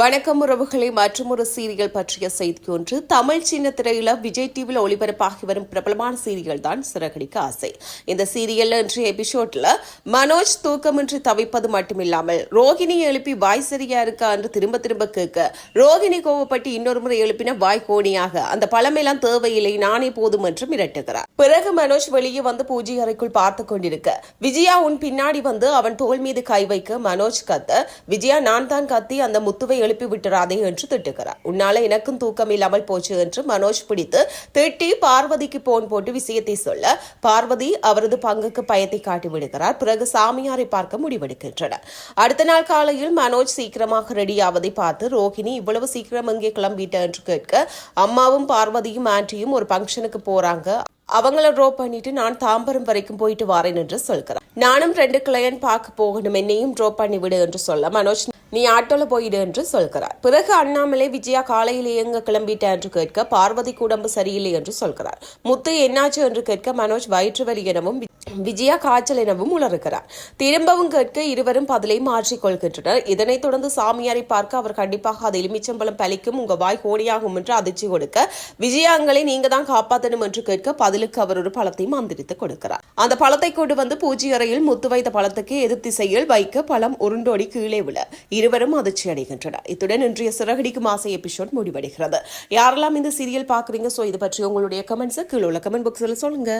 வணக்கம் உறவுகளை மற்றொரு சீரியல் பற்றிய செய்தி ஒன்று. தமிழ் சின்ன திரையில விஜய் டிவியில் ஒளிபரப்பாகி வரும் பிரபலமான சீரியல் தான் சிறகடிக்க ஆசை. இந்த சீரியல்ல இன்றைய எபிசோட்ல மனோஜ் தூக்கமின்றி தவிப்பது மட்டுமில்லாமல் ரோகிணி எழுப்பி வாய் சரியா இருக்கா என்று திரும்ப திரும்ப கேட்க ரோஹிணி கோவப்பட்டு இன்னொரு முறை எழுப்பின வாய் கோணியாக அந்த பழமெல்லாம் தேவையில்லை நானே போதும் என்று மிரட்டுகிறார். பிறகு மனோஜ் வெளியே வந்து பூஜை அறைக்குள் பார்த்து கொண்டிருக்க விஜயா உன் பின்னாடி வந்து அவன் தோள் மீது கை வைக்க மனோஜ் கத்த விஜயா நான் தான் கத்தி அந்த முத்துவை எழுப்பி விட்டுறாதே என்று திட்டுகிறார். உன்னால எனக்கும் தூக்கம் இல்லாமல் போச்சு என்று மனோஜ் பிடித்து திட்டி பார்வதிக்கு போன் போட்டு விஷயத்தை சொல்ல பார்வதி அவரது பங்குக்கு பயத்தை காட்டி விடுகிறார் பிறகு சாமியாரை பார்க்க முடிவெடுக்கின்றனர் அடுத்த நாள் காலையில் மனோஜ் சீக்கிரமாக ரெடி ஆவதை பார்த்து ரோஹிணி இவ்வளவு சீக்கிரம் எங்கே கிளம்பிட்ட என்று கேட்க அம்மாவும் பார்வதியும் ஆண்டியும் ஒரு ஃபங்க்ஷனுக்கு போறாங்க. அவங்கள ட்ராப் பண்ணிட்டு நான் தாம்பரம் வரைக்கும் போயிட்டு வரேன் என்று சொல்கிறேன் நானும் ரெண்டு கிளையன் பார்க்க போகணும். என்னையும் ட்ராப் பண்ணி விடு என்று சொல்ல மனோஜ் நீ ஆட்டோல போயிடு என்று சொல்கிறார். பிறகு அண்ணாமலை விஜயா காலையில் எங்க கிளம்பிட்ட என்று கேட்க பார்வதிக்கு உடம்பு சரியில்லை என்று சொல்கிறார். முத்து என்னாச்சு என்று கேட்க மனோஜ் வயிற்று வலி எனவும் விஜயா காய்ச்சல் எனவும் உளறுகிறார். திரும்பவும் கேட்க இருவரும் பதிலை மாற்றிக்கொள்கின்றனர் இதனைத் தொடர்ந்து சாமியாரை பார்க்க அவர் கண்டிப்பாக அது எலுமிச்சம்பழம் பலிக்கும் உங்க வாய் கோடியாகும் என்று அதிர்ச்சி கொடுக்க விஜயாங்களை நீங்க தான் காப்பாற்றணும் என்று கேட்க பதிலுக்கு அவர் ஒரு பழத்தை மந்திரித்து கொடுக்கிறார். அந்த பழத்தை கொண்டு வந்து பூஜை அறையில் முத்து வைத்த பழத்துக்கு எதிர் திசையில் வைக்க பழம் உருண்டோடி கீழே விழ. இருவரும் அதிர்ச்சி அடைகின்றனர். இத்துடன் இன்றைய சிறகடிக்கும் ஆசை எபிசோட் முடிவடைகிறது. யாரெல்லாம் இந்த சீரியல் பாக்குறீங்க சோ இது பற்றி உங்களுடைய கமெண்ட்ஸ் கீழே உள்ள கமெண்ட் பாக்ஸில் சொல்லுங்க.